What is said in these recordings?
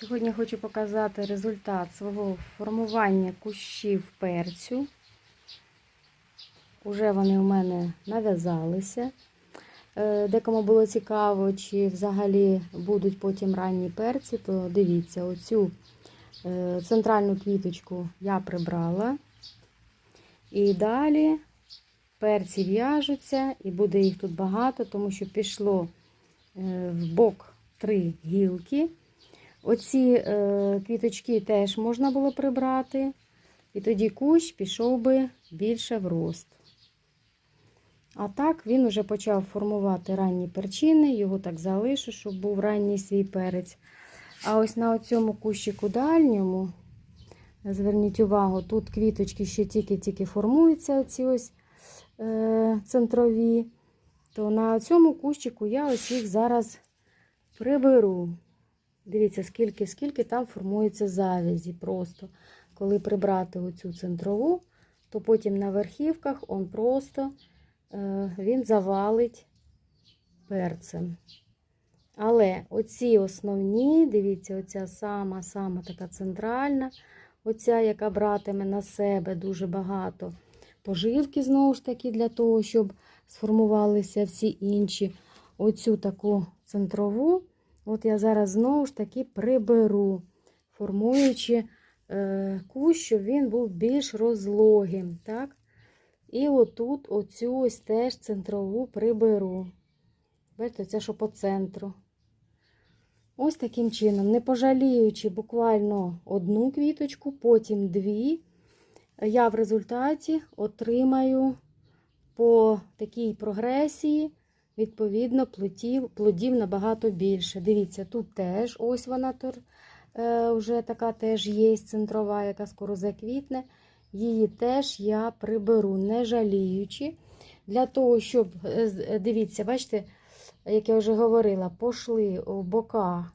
Сьогодні хочу показати результат свого формування кущів перцю. Уже вони у мене нав'язалися. Е, Декому було цікаво, чи взагалі будуть потім ранні перці, то дивіться, оцю е, центральну квіточку я прибрала. І далі перці в'яжуться, і буде їх тут багато, тому що пішло е, в бок три гілки. Оці е, квіточки теж можна було прибрати, і тоді кущ пішов би більше в рост. А так він вже почав формувати ранні перчини, його так залишу, щоб був ранній свій перець. А ось на цьому кущику дальньому, зверніть увагу, тут квіточки ще тільки-тільки формуються, ці ось е, центрові. То на цьому кущику я ось їх зараз приберу. Дивіться, скільки, скільки там формується завязі просто. Коли прибрати оцю центрову, то потім на верхівках он просто е, він завалить перцем. Але оці основні, дивіться, оця сама-сама така центральна, оця, яка братиме на себе дуже багато поживки, знову ж таки, для того, щоб сформувалися всі інші. Оцю таку центрову. От я зараз знову ж таки приберу, формуючи е, кущ, щоб він був більш розлогим. Так? І отут оцю ось теж центрову приберу. Бачите, це що по центру. Ось таким чином, не пожаліючи буквально одну квіточку, потім дві, я в результаті отримаю по такій прогресії відповідно, плодів, плодів набагато більше. Дивіться, тут теж ось вона тор, е, вже така теж є центрова, яка скоро заквітне. Її теж я приберу, не жаліючи. Для того, щоб, е, дивіться, бачите, як я вже говорила, пошли у бока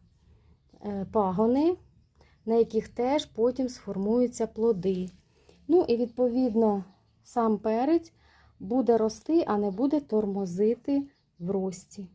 е, пагони, на яких теж потім сформуються плоди. Ну і, відповідно, сам перець буде рости, а не буде тормозити в рості.